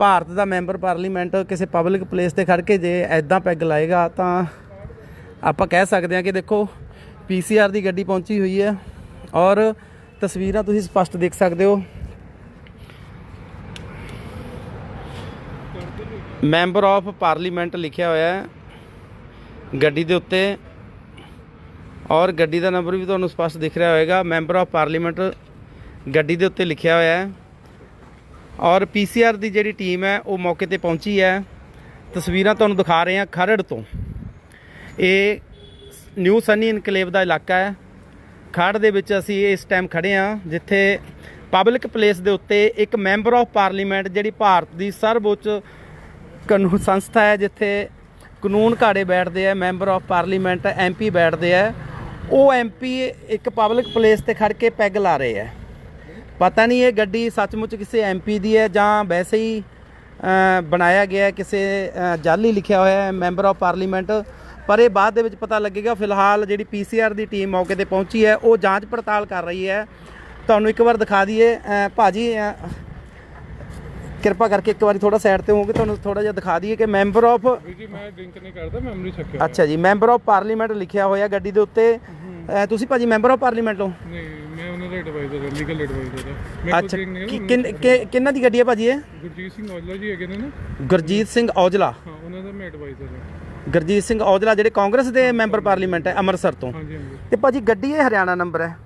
ਭਾਰਤ ਦਾ member parliament ਕਿਸੇ public place ਤੇ ਖੜ ਕੇ ਜੇ ਐਦਾਂ ਪੈਗ ਲਾਏਗਾ ਤਾਂ ਆਪਾਂ ਕਹਿ ਸਕਦੇ ਹਾਂ ਕਿ ਦੇਖੋ ਪੀਸੀਆਰ ਦੀ ਗੱਡੀ ਪਹੁੰਚੀ ਹੋਈ ਹੈ ਔਰ ਤਸਵੀਰਾਂ ਤੁਸੀਂ ਸਪਸ਼ਟ ਦੇਖ ਸਕਦੇ ਹੋ। ਮੈਂਬਰ ਆਫ ਪਾਰਲੀਮੈਂਟ ਲਿਖਿਆ ਹੋਇਆ ਹੈ ਗੱਡੀ ਦੇ ਉੱਤੇ ਔਰ ਗੱਡੀ ਦਾ ਨੰਬਰ ਵੀ ਤੁਹਾਨੂੰ ਸਪਸ਼ਟ ਦਿਖ ਰਿਹਾ ਹੋਵੇਗਾ ਮੈਂਬਰ ਆਫ ਪਾਰਲੀਮੈਂਟ ਗੱਡੀ ਦੇ ਉੱਤੇ ਲਿਖਿਆ ਹੋਇਆ ਹੈ। ਔਰ ਪੀਸੀਆਰ ਦੀ ਜਿਹੜੀ ਟੀਮ ਹੈ, ਉਹ ਮੌਕੇ ਤੇ ਪਹੁੰਚੀ ਹੈ। ਤਸਵੀਰਾਂ ਤੁਹਾਨੂੰ ਦਿਖਾ ਰਹੇ ਹਾਂ ਖਰੜ ਤੋਂ। ਇਹ ਨਿਊ ਸਨੀ ਇਨਕਲੇਵ ਦਾ ਇਲਾਕਾ ਹੈ। ਖੜ ਦੇ ਵਿੱਚ ਅਸੀਂ ਇਸ ਟਾਈਮ ਖੜੇ ਹਾਂ, ਜਿੱਥੇ ਪਬਲਿਕ ਪਲੇਸ ਦੇ ਉੱਤੇ ਇੱਕ ਮੈਂਬਰ ਆਫ ਪਾਰਲੀਮੈਂਟ ਜਿਹੜੀ ਭਾਰਤ ਦੀ ਸਰਵਉੱਚ ਕਾਨੂੰਨ ਸੰਸਥਾ ਹੈ, ਜਿੱਥੇ ਕਾਨੂੰਨ ਘਾੜੇ ਬੈਠਦੇ ਆ ਮੈਂਬਰ ਆਫ ਪਾਰਲੀਮੈਂਟ ਐਮਪੀ ਬੈਠਦੇ ਆ ਉਹ ਐਮਪੀ ਇੱਕ ਪਬਲਿਕ ਪਲੇਸ ਤੇ ਖੜ ਕੇ ਪੈਗ ਲਾ ਰਹੇ ਆ ਪਤਾ ਨਹੀਂ ਇਹ ਗੱਡੀ ਸੱਚਮੁੱਚ ਕਿਸੇ ਐਮਪੀ ਦੀ ਹੈ ਜਾਂ ਵੈਸੇ ਹੀ ਬਣਾਇਆ ਗਿਆ ਕਿਸੇ ਜਾਲੀ ਲਿਖਿਆ ਹੋਇਆ ਹੈ ਮੈਂਬਰ ਆਫ ਪਾਰਲੀਮੈਂਟ। ਪਰ ਇਹ ਬਾਅਦ ਦੇ ਵਿੱਚ ਪਤਾ ਲੱਗੇਗਾ ਫਿਲਹਾਲ ਜਿਹੜੀ ਪੀਸੀਆਰ ਦੀ ਟੀਮ ਮੌਕੇ ਤੇ ਪਹੁੰਚੀ ਹੈ ਉਹ ਜਾਂਚ ਪੜਤਾਲ ਕਰ ਰਹੀ ਹੈ। ਤੁਹਾਨੂੰ ਇੱਕ ਵਾਰ ਦਿਖਾ ਦਈਏ ਭਾਜੀ ਕਿਰਪਾ ਕਰਕੇ ਇੱਕ ਵਾਰੀ ਥੋੜਾ ਸਾਈਡ ਤੇ ਹੋਗੇ ਤੁਹਾਨੂੰ ਥੋੜਾ ਜਿਹਾ ਦਿਖਾ ਦਈਏ ਕਿ ਮੈਂਬਰ ਆਫ ਜੀ ਮੈਂ ਡਰਿੰਕ ਨਹੀਂ ਕਰਦਾ ਮੈਂ ਅੰਮ੍ਰਿਤ ਛਕਿਆ ਅੱਛਾ ਜੀ ਮੈਂਬਰ ਆਫ ਪਾਰਲੀਮੈਂਟ ਲਿਖਿਆ ਹੋਇਆ ਗੱਡੀ ਦੇ ਉੱਤੇ। ਤੁਸੀਂ ਭਾਜੀ ਮੈਂਬਰ ਆਫ ਪਾਰਲੀਮੈਂਟ ਹੋ? ਨਹੀਂ। ਉਹਨਾਂ ਦਾ ਐਡਵਾਈਜ਼ਰ ਹਾਂ ਲੀਗਲ ਐਡਵਾਈਜ਼ਰ ਹਾਂ ਮੈਂ ਅੱਛਾ ਕੋਈ ਨਹੀਂ ਕਿ- ਕਿੰਨ- ਕਿ- ਕਿੰਨਾਂ ਦੀ ਗੱਡੀ ਹੈ ਭਾਜੀ ਇਹ? ਗੁਰਜੀਤ ਸਿੰਘ ਔਜਲਾ ਜੀ ਹੈਗੇ ਨੇ ਨਾ। ਗੁਰਜੀਤ ਸਿੰਘ ਔਜਲਾ। ਹਾਂ ਉਹਨਾਂ ਦਾ ਮੈਂ ਐਡਵਾਈਜ਼ਰ ਹਾਂ ਗੁਰਜੀਤ ਸਿੰਘ ਔਜਲਾ ਜਿਹੜੇ ਕਾਂਗਰਸ ਦੇ ਮੈਂਬਰ ਪਾਰਲੀਮੈਂਟ ਹੈ ਅੰਮ੍ਰਿਤਸਰ ਤੋਂ। ਹਾਂਜੀ ਹਾਂਜੀ। ਤੇ ਭਾਜੀ ਗੱਡੀ ਇਹ ਹਰਿਆਣਾ ਨੰਬਰ ਹੈ।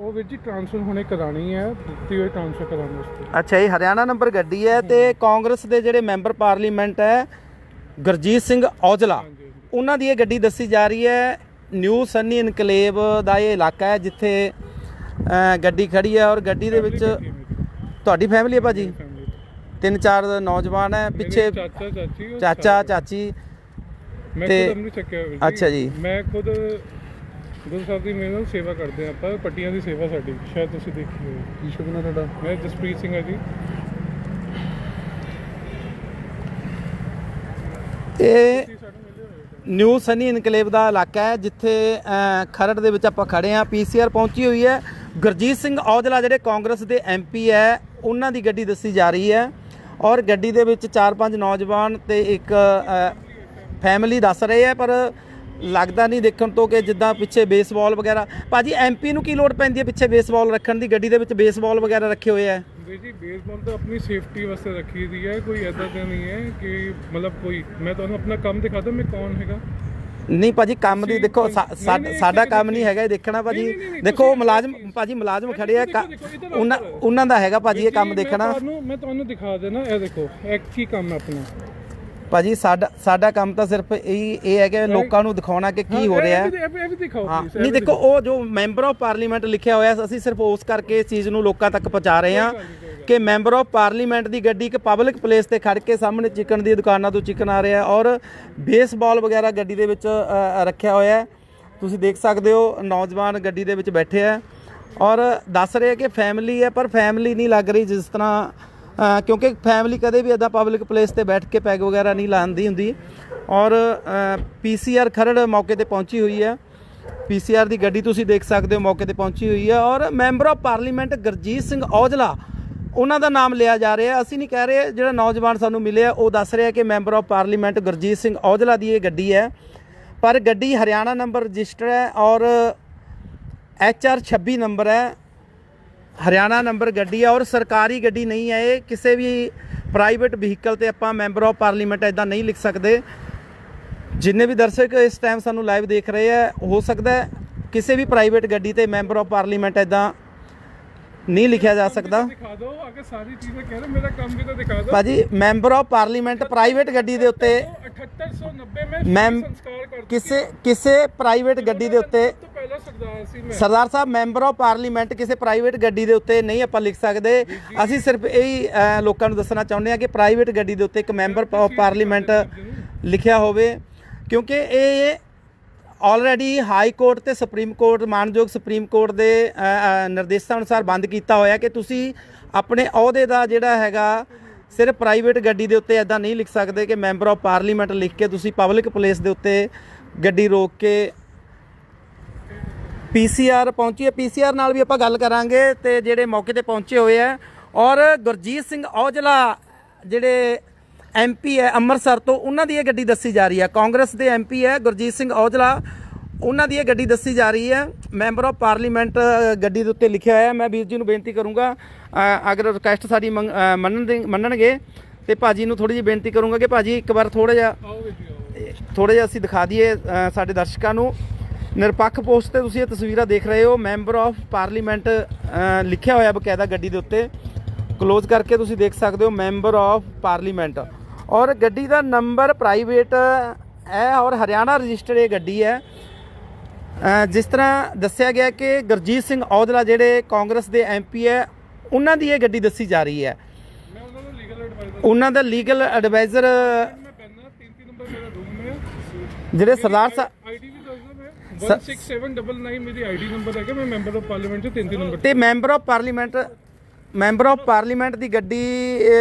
ਉਹ ਵੀਰ ਜੀ ਟ੍ਰਾਂਸਫਰ ਹੁਣੇ ਕਰਾਣੀ ਹੈ ਦਿੱਤੀ ਹੋਈ ਟ੍ਰਾਂਸਫਰ ਕਰਾਉਣ ਵਾਸਤੇ। ਅੱਛਾ ਇਹ ਹਰਿਆਣਾ ਨੰਬਰ ਗੱਡੀ ਹੈ ਤੇ ਕਾਂਗਰਸ ਦੇ ਜਿਹੜੇ ਮੈਂਬਰ ਪਾਰਲੀਮੈਂਟ ਹੈ ਗੁਰਜੀਤ ਸਿੰਘ ਔਜਲਾ। ਹਾਂਜੀ। ਉਹਨਾਂ ਦੀ ਇਹ ਗੱਡੀ ਦੱਸੀ ਜਾ ਰਹੀ ਹੈ ਨਿਊ ਸੰਨੀ ਇਨਕਲੇਵ ਦਾ ਇਹ ਇਲਾਕਾ ਹੈ ਜਿੱਥੇ ਗੱਡੀ ਖੜੀ ਹੈ ਔਰ ਗੱਡੀ ਦੇ ਵਿੱਚ ਤੁਹਾਡੀ ਫੈਮਿਲੀ ਹੈ ਭਾਜੀ? ਤਿੰਨ ਚਾਰ ਨੌਜਵਾਨ ਹੈ ਪਿੱਛੇ ਚਾਚਾ ਚਾਚੀ ਤੇ- ਅੱਛਾ ਜੀ। ਮੈਂ ਖੁਦ ਗੁਰੂ ਸਾਹਿਬ ਦੀ ਮੇਰੇ ਨਾਲ ਸੇਵਾ ਕਰਦੇ ਆਪਾਂ ਪੱਟੀਆਂ ਦੀ ਸੇਵਾ ਸਾਡੀ ਸ਼ਾਇਦ ਤੁਸੀਂ ਦੇਖੀ ਹੋਵੇ ਕੀ ਸ਼ੁਭ ਨਾਮ ਤੁਹਾਡਾ? ਮੈਂ ਜਸਪ੍ਰੀਤ ਸਿੰਘ ਹਾਂ ਜੀ। ਇਹ ਨਿਊ ਸਨੀ ਇਨਕਲੇਵ ਦਾ ਇਲਾਕਾ ਹੈ ਜਿੱਥੇ ਖਰੜ ਦੇ ਵਿੱਚ ਆਪਾਂ ਖੜੇ ਆ ਪੀਸੀਆਰ ਪਹੁੰਚੀ ਹੋਈ ਹੈ। ਗੁਰਜੀਤ ਸਿੰਘ ਔਜਲਾ ਜਿਹੜੇ ਕਾਂਗਰਸ ਦੇ ਐਮਪੀ ਹੈ, ਉਹਨਾਂ ਦੀ ਗੱਡੀ ਦੱਸੀ ਜਾ ਰਹੀ ਹੈ ਔਰ ਗੱਡੀ ਦੇ ਵਿੱਚ 4-5 ਨੌਜਵਾਨ ਤੇ ਇੱਕ ਫੈਮਿਲੀ ਦੱਸ ਰਹੇ ਹੈ, ਪਰ ਲੱਗਦਾ ਨਹੀਂ ਦੇਖਣ ਤੋਂ ਕਿ ਜਿੱਦਾਂ ਪਿੱਛੇ ਬੇਸਬਾਲ ਵਗੈਰਾ। ਭਾਜੀ ਐਮਪੀ ਨੂੰ ਕੀ ਲੋੜ ਪੈਂਦੀ ਹੈ ਪਿੱਛੇ ਬੇਸਬਾਲ ਰੱਖਣ ਦੀ? ਗੱਡੀ ਦੇ ਵਿੱਚ ਬੇਸਬਾਲ ਵਗੈਰਾ ਰੱਖੇ ਹੋਏ ਆ ਵੀਰ ਜੀ ਬੇਸਬਾਲ ਤਾਂ ਆਪਣੀ ਸੇਫਟੀ ਵਾਸਤੇ ਰੱਖੀ ਦੀ ਹੈ, ਕੋਈ ਐਦਾਂ ਤਾਂ ਨਹੀਂ ਹੈ ਕਿ ਮਤਲਬ ਕੋਈ, ਮੈਂ ਤੁਹਾਨੂੰ ਆਪਣਾ ਕੰਮ ਦਿਖਾਦਾ ਮੈਂ ਕੌਣ ਹੈਗਾ? ਨਹੀਂ ਭਾਜੀ ਕੰਮ ਦੀ ਦੇਖੋ ਸਾਡਾ ਇੱਕ ਕੰਮ ਨਹੀਂ ਹੈਗਾ ਇਹ ਦੇਖਣਾ ਭਾਜੀ। ਦੇਖੋ ਤੁਸੀਂ- ਮੁਲਾਜ਼ਮ ਭਾਜੀ ਮੁਲਾਜ਼ਮ ਖੜੇ ਆ ਉਹਨਾਂ। ਉਹਨਾਂ ਦਾ ਹੈਗਾ ਭਾਜੀ ਇਹ ਕੰਮ ਦੇਖਣਾ। ਮੈਂ ਤੁਹਾਨੂੰ ਦਿਖਾ ਦੇਣਾ ਇਹ ਦੇਖੋ ਇਹ ਕੀ ਕੰਮ ਆਪਣਾ। ਭਾਜੀ ਸਾਡਾ ਸਾਡਾ ਕੰਮ ਤਾਂ ਸਿਰਫ ਇਹ ਇਹ ਹੈ ਕਿ ਲੋਕਾਂ ਨੂੰ ਦਿਖਾਉਣਾ ਕਿ ਕੀ ਹੋ ਰਿਹਾ ਹੈ। ਇਹ ਵੀ- ਦਿਖਾਓ ਹਾਂ ਨਹੀਂ ਦੇਖੋ ਉਹ ਜੋ ਮੈਂਬਰ ਆਫ ਪਾਰਲੀਮੈਂਟ ਲਿਖਿਆ ਹੋਇਆ ਅਸੀਂ ਸਿਰਫ ਉਸ ਕਰਕੇ ਇਸ ਚੀਜ਼ ਨੂੰ ਲੋਕਾਂ ਤੱਕ ਪਹੁੰਚਾ ਰਹੇ ਹਾਂ ਕਿ ਮੈਂਬਰ ਆਫ ਪਾਰਲੀਮੈਂਟ ਦੀ ਗੱਡੀ ਇੱਕ ਪਬਲਿਕ ਪਲੇਸ ਤੇ ਖੜ ਕੇ ਸਾਹਮਣੇ ਚਿਕਨ ਦੀ ਦੁਕਾਨਾਂ ਤੋਂ ਚਿਕਨ ਆ ਰਿਹਾ ਹੈ ਔਰ ਬੇਸਬਾਲ ਵਗੈਰਾ ਗੱਡੀ ਦੇ ਵਿੱਚ ਰੱਖਿਆ ਹੋਇਆ ਹੈ। ਤੁਸੀਂ ਦੇਖ ਸਕਦੇ ਹੋ ਨੌਜਵਾਨ ਗੱਡੀ ਦੇ ਵਿੱਚ ਬੈਠੇ ਆ ਔਰ ਦੱਸ ਰਹੇ ਕਿ ਫੈਮਿਲੀ ਹੈ ਪਰ ਫੈਮਿਲੀ ਨਹੀਂ ਲੱਗ ਰਹੀ ਜਿਸ ਤਰ੍ਹਾਂ ਕਿਉਂਕਿ ਫੈਮਿਲੀ ਕਦੇ ਵੀ ਇਦਾਂ ਪਬਲਿਕ ਪਲੇਸ ਤੇ ਬੈਠ ਕੇ ਪੈਗ ਵਗੈਰਾ ਨਹੀਂ ਲਾਉਂਦੀ ਹੁੰਦੀ। ਔਰ ਪੀਸੀਆਰ ਖਰੜ ਮੌਕੇ ਤੇ ਪਹੁੰਚੀ ਹੋਈ ਹੈ। ਪੀਸੀਆਰ ਦੀ ਗੱਡੀ ਤੁਸੀਂ ਦੇਖ ਸਕਦੇ ਹੋ, ਮੌਕੇ ਤੇ ਪਹੁੰਚੀ ਹੋਈ ਹੈ। ਔਰ member of parliament Gurjeet Singh Aujla, ਉਹਨਾਂ ਦਾ ਨਾਮ ਲਿਆ ਜਾ ਰਿਹਾ। ਅਸੀਂ ਨਹੀਂ ਕਹਿ ਰਹੇ ਜਿਹੜਾ ਨੌਜਵਾਨ ਸਾਨੂੰ ਮਿਲਿਆ, ਉਹ ਦੱਸ ਰਿਹਾ ਕਿ member of parliament Gurjeet Singh Aujla ਦੀ ਇਹ ਗੱਡੀ ਹੈ। ਪਰ ਗੱਡੀ ਹਰਿਆਣਾ ਨੰਬਰ ਰਜਿਸਟਰ ਹੈ ਔਰ ਐਚ ਆਰ 26 ਨੰਬਰ ਹੈ। ਹਰਿਆਣਾ ਨੰਬਰ ਗੱਡੀ ਹੈ ਔਰ ਸਰਕਾਰੀ ਗੱਡੀ ਨਹੀਂ ਹੈ ਇਹ। ਕਿਸੇ ਵੀ ਪ੍ਰਾਈਵੇਟ ਵਹੀਕਲ ਤੇ ਆਪਾਂ ਮੈਂਬਰ ਆਫ ਪਾਰਲੀਮੈਂਟ ਇਦਾਂ ਨਹੀਂ ਲਿਖ ਸਕਦੇ। ਜਿੰਨੇ ਵੀ ਦਰਸ਼ਕ ਇਸ ਟਾਈਮ ਸਾਨੂੰ ਲਾਈਵ ਦੇਖ ਰਹੇ ਆ ਹੋ ਸਕਦਾ ਕਿਸੇ ਵੀ ਪ੍ਰਾਈਵੇਟ ਗੱਡੀ ਤੇ ਮੈਂਬਰ ਆਫ ਪਾਰਲੀਮੈਂਟ ਇਦਾਂ ਨਹੀਂ ਲਿਖਿਆ ਜਾ ਸਕਦਾ। ਦਿਖਾ ਦਿਓ ਅਗਰ ਸਾਰੀ ਚੀਜ਼ਾਂ ਕਹਿ ਰਹੇ ਮੇਰਾ ਕੰਮ ਵੀ ਤਾਂ ਦਿਖਾ ਦਿਓ। ਭਾਜੀ ਮੈਂਬਰ ਆਫ ਪਾਰਲੀਮੈਂਟ ਪ੍ਰਾਈਵੇਟ ਗੱਡੀ ਦੇ ਉੱਤੇ 7890 ਮੈਂ ਮੈਮ ਸੰਸਕਾਰ ਕਰ ਕਿਸੇ ਕਿਸੇ ਪ੍ਰਾਈਵੇਟ ਗੱਡੀ ਦੇ ਉੱਤੇ ਪਹਿਲਾਂ ਸਰਦਾਰ ਸੀ ਮੈਂ Sardar Sahib member of parliament ਕਿਸੇ ਪ੍ਰਾਈਵੇਟ ਗੱਡੀ ਦੇ ਉੱਤੇ ਨਹੀਂ ਆਪਾਂ ਲਿਖ ਸਕਦੇ। ਅਸੀਂ ਸਿਰਫ ਇਹੀ ਅ, ਲੋਕਾਂ ਨੂੰ ਦੱਸਣਾ ਚਾਹੁੰਦੇ ਹਾਂ ਕਿ ਪ੍ਰਾਈਵੇਟ ਗੱਡੀ ਦੇ ਉੱਤੇ ਇੱਕ ਮੈਂਬਰ ਆਫ ਪਾਰਲੀਮੈਂਟ ਲਿਖਿਆ ਹੋਵੇ ਕਿਉਂਕਿ ਇਹ ਆਲਰੇਡੀ ਹਾਈ ਕੋਰਟ ਤੇ ਸੁਪਰੀਮ ਕੋਰਟ ਮਾਨਯੋਗ ਸੁਪਰੀਮ ਕੋਰਟ ਦੇ ਅ, ਅ, ਨਿਰਦੇਸ਼ਾਂ ਅਨੁਸਾਰ ਬੰਦ ਕੀਤਾ ਹੋਇਆ ਕਿ ਤੁਸੀਂ ਆਪਣੇ ਅਹੁਦੇ ਦਾ ਜਿਹੜਾ ਹੈਗਾ ਸਿਰਫ ਪ੍ਰਾਈਵੇਟ ਗੱਡੀ ਦੇ ਉੱਤੇ ਐਦਾਂ ਨਹੀਂ ਲਿਖ ਸਕਦੇ ਕਿ ਮੈਂਬਰ ਆਫ ਪਾਰਲੀਮੈਂਟ ਲਿਖ ਕੇ ਤੁਸੀਂ ਪਬਲਿਕ ਪਲੇਸ ਦੇ ਉੱਤੇ ਗੱਡੀ ਰੋਕ ਕੇ ਪੀਸੀਆਰ ਪਹੁੰਚੀ ਹੈ। ਪੀਸੀਆਰ ਨਾਲ ਵੀ ਆਪਾਂ ਗੱਲ ਕਰਾਂਗੇ ਤੇ ਜਿਹੜੇ ਮੌਕੇ ਤੇ ਪਹੁੰਚੇ ਹੋਏ ਆ। ਔਰ ਗੁਰਜੀਤ ਸਿੰਘ ਔਜਲਾ ਜਿਹੜੇ ਐਮਪੀ ਹੈ ਅੰਮ੍ਰਿਤਸਰ ਤੋਂ ਉਹਨਾਂ ਦੀ ਇਹ ਗੱਡੀ ਦੱਸੀ ਜਾ ਰਹੀ ਹੈ। ਕਾਂਗਰਸ ਦੇ ਐਮਪੀ ਹੈ ਗੁਰਜੀਤ ਸਿੰਘ ਔਜਲਾ ਉਹਨਾਂ ਦੀ ਇਹ ਗੱਡੀ ਦੱਸੀ ਜਾ ਰਹੀ ਹੈ। ਮੈਂਬਰ ਆਫ ਪਾਰਲੀਮੈਂਟ ਗੱਡੀ ਦੇ ਉੱਤੇ ਲਿਖਿਆ ਹੋਇਆ। ਹੈ। ਮੈਂ ਵੀਰ ਜੀ ਨੂੰ ਬੇਨਤੀ ਕਰੂੰਗਾ ਅਗਰ ਰਿਕੁਐਸਟ ਸਾਡੀ ਮੰਨਣ ਮੰਨਣਗੇ ਤੇ ਭਾਜੀ ਨੂੰ ਥੋੜੀ ਜਿਹੀ ਬੇਨਤੀ ਕਰੂੰਗਾ ਕਿ ਭਾਜੀ ਇੱਕ ਵਾਰ ਥੋੜਾ ਜਿਹਾ ਥੋੜਾ ਜਿਹਾ ਅਸੀਂ ਦਿਖਾ ਦਈਏ ਸਾਡੇ ਦਰਸ਼ਕਾਂ ਨੂੰ। ਨਿਰਪੱਖ ਪੋਸਟ ਤੇ ਤੁਸੀਂ ਇਹ ਤਸਵੀਰਾਂ ਦੇਖ ਰਹੇ ਹੋ। ਮੈਂਬਰ ਆਫ ਪਾਰਲੀਮੈਂਟ ਲਿਖਿਆ ਹੋਇਆ ਬਕਾਇਦਾ ਗੱਡੀ ਦੇ ਉੱਤੇ। ਕਲੋਜ਼ ਕਰਕੇ ਤੁਸੀਂ ਦੇਖ ਸਕਦੇ ਹੋ, ਮੈਂਬਰ ਆਫ ਪਾਰਲੀਮੈਂਟ। ਔਰ ਗੱਡੀ ਦਾ ਨੰਬਰ ਪ੍ਰਾਈਵੇਟ ਹੈ ਔਰ ਹਰਿਆਣਾ ਰਜਿਸਟਰਡ ਇਹ ਗੱਡੀ ਹੈ। ਜਿਸ ਤਰ੍ਹਾਂ ਦੱਸਿਆ ਗਿਆ ਕਿ ਗੁਰਜੀਤ ਸਿੰਘ ਔਜਲਾ ਜਿਹੜੇ ਕਾਂਗਰਸ ਦੇ ਐਮਪੀ ਹੈ, ਉਹਨਾਂ ਦੀ ਇਹ ਗੱਡੀ ਦੱਸੀ ਜਾ ਰਹੀ ਹੈ। ਉਹਨਾਂ ਦਾ ਲੀਗਲ ਐਡਵਾਈਜ਼ਰ ਜਿਹੜੇ ਸਰਦਾਰ ਸਾਹਿਬ 16799 ਮੇਰੀ ਆਈਡੀ ਨੰਬਰ ਹੈਗਾ ਮੈਂ ਮੈਂਬਰ ਆਫ ਪਾਰਲੀਮੈਂਟ 'ਚ 33 ਨੰਬਰ ਤੇ member of parliament member of parliament ਦੀ ਗੱਡੀ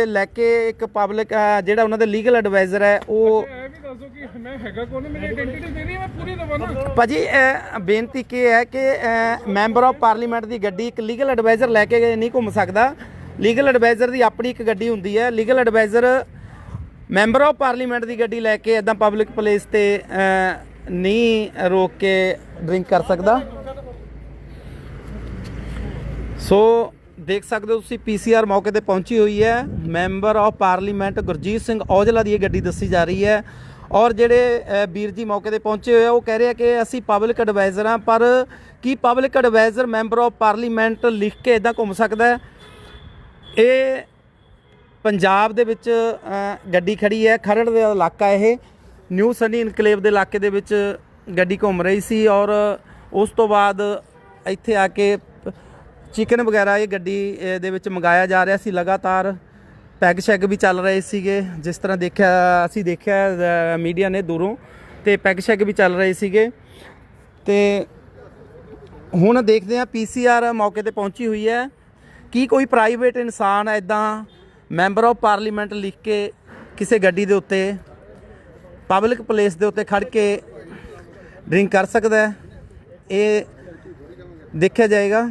ਲੈ ਕੇ ਇੱਕ ਪਬਲਿਕ ਜਿਹੜਾ ਉਹਨਾਂ ਦਾ ਲੀਗਲ ਐਡਵਾਈਜ਼ਰ ਹੈ ਉਹ ਇਹ ਵੀ ਦੱਸੋ ਕਿ ਮੈਂ ਹੈਗਾ ਕੌਣ ਮੇਰੀ ਆਇਡੈਂਟੀ ਦੇਣੀ ਹੈ ਮੈਂ ਪੂਰੀ ਦਵਾ ਨਾ। ਭਾਜੀ ਬੇਨਤੀ ਕੀ ਹੈ ਕਿ ਮੈਂਬਰ ਆਫ ਪਾਰਲੀਮੈਂਟ ਦੀ ਗੱਡੀ ਇੱਕ ਲੀਗਲ ਐਡਵਾਈਜ਼ਰ ਲੈ ਕੇ ਨਹੀਂ ਘੁੰਮ ਸਕਦਾ। ਲੀਗਲ ਐਡਵਾਈਜ਼ਰ ਦੀ ਆਪਣੀ ਇੱਕ ਗੱਡੀ ਹੁੰਦੀ ਹੈ legal adviser member of parliament ਦੀ ਗੱਡੀ ਲੈ ਕੇ ਇਦਾਂ ਪਬਲਿਕ ਪਲੇਸ ਤੇ ਨਹੀਂ ਰੋਕ ਕੇ ਡਰਿੰਕ ਕਰ ਸਕਦਾ। ਸੋ ਦੇਖ ਸਕਦੇ ਹੋ ਤੁਸੀਂ ਪੀਸੀਆਰ ਮੌਕੇ ਤੇ ਪਹੁੰਚੀ ਹੋਈ ਹੈ। Member of parliament Gurjeet Singh Aujla ਦੀ ਇਹ ਗੱਡੀ ਦੱਸੀ ਜਾ ਰਹੀ ਹੈ। ਔਰ ਜਿਹੜੇ ਵੀਰ ਜੀ ਮੌਕੇ ਤੇ ਪਹੁੰਚੇ ਹੋਏ ਆ, ਉਹ ਕਹਿ ਰਹੇ ਆ ਕਿ ਅਸੀਂ ਪਬਲਿਕ ਐਡਵਾਈਜ਼ਰ ਹਾਂ, ਪਰ ਕੀ public adviser member of parliament ਲਿਖ ਕੇ ਇਦਾਂ ਘੁੰਮ ਸਕਦਾ ਹੈ? ਇਹ ਪੰਜਾਬ ਦੇ ਵਿੱਚ ਗੱਡੀ ਖੜੀ ਹੈ, ਖਰੜ ਦਾ ਇਲਾਕਾ ਇਹ। ਨਿਊ ਸਨੀ ਇਨਕਲੇਵ ਦੇ ਇਲਾਕੇ ਦੇ ਵਿੱਚ ਗੱਡੀ ਘੁੰਮ ਰਹੀ ਸੀ ਔਰ ਉਸ ਤੋਂ ਬਾਅਦ ਇੱਥੇ ਆ ਕੇ ਚਿਕਨ ਵਗੈਰਾ ਇਹ ਗੱਡੀ ਦੇ ਵਿੱਚ ਮੰਗਾਇਆ ਜਾ ਰਿਹਾ ਸੀ। ਲਗਾਤਾਰ ਪੈਗ ਸ਼ੈਗ ਵੀ ਚੱਲ ਰਹੇ ਸੀਗੇ। ਜਿਸ ਤਰ੍ਹਾਂ ਦੇਖਿਆ, ਅਸੀਂ ਦੇਖਿਆ ਮੀਡੀਆ ਨੇ ਦੂਰੋਂ ਤੇ ਪੈਗ ਸ਼ੈਗ ਵੀ ਚੱਲ ਰਹੇ ਸੀਗੇ। ਤੇ ਹੁਣ ਦੇਖਦੇ ਹਾਂ ਪੀਸੀਆਰ ਮੌਕੇ ਤੇ ਪਹੁੰਚੀ ਹੋਈ ਹੈ। ਕੀ ਕੋਈ ਪ੍ਰਾਈਵੇਟ ਇਨਸਾਨ ਐਦਾਂ ਮੈਂਬਰ ਆਫ ਪਾਰਲੀਮੈਂਟ ਲਿਖ ਕੇ ਕਿਸੇ ਗੱਡੀ ਦੇ ਉੱਤੇ ਪਬਲਿਕ ਪਲੇਸ ਦੇ ਉੱਤੇ ਖੜ ਕੇ ਡਰਿੰਕ ਕਰ ਸਕਦਾ ਹੈ। ਇਹ ਦੇਖਿਆ ਜਾਏਗਾ।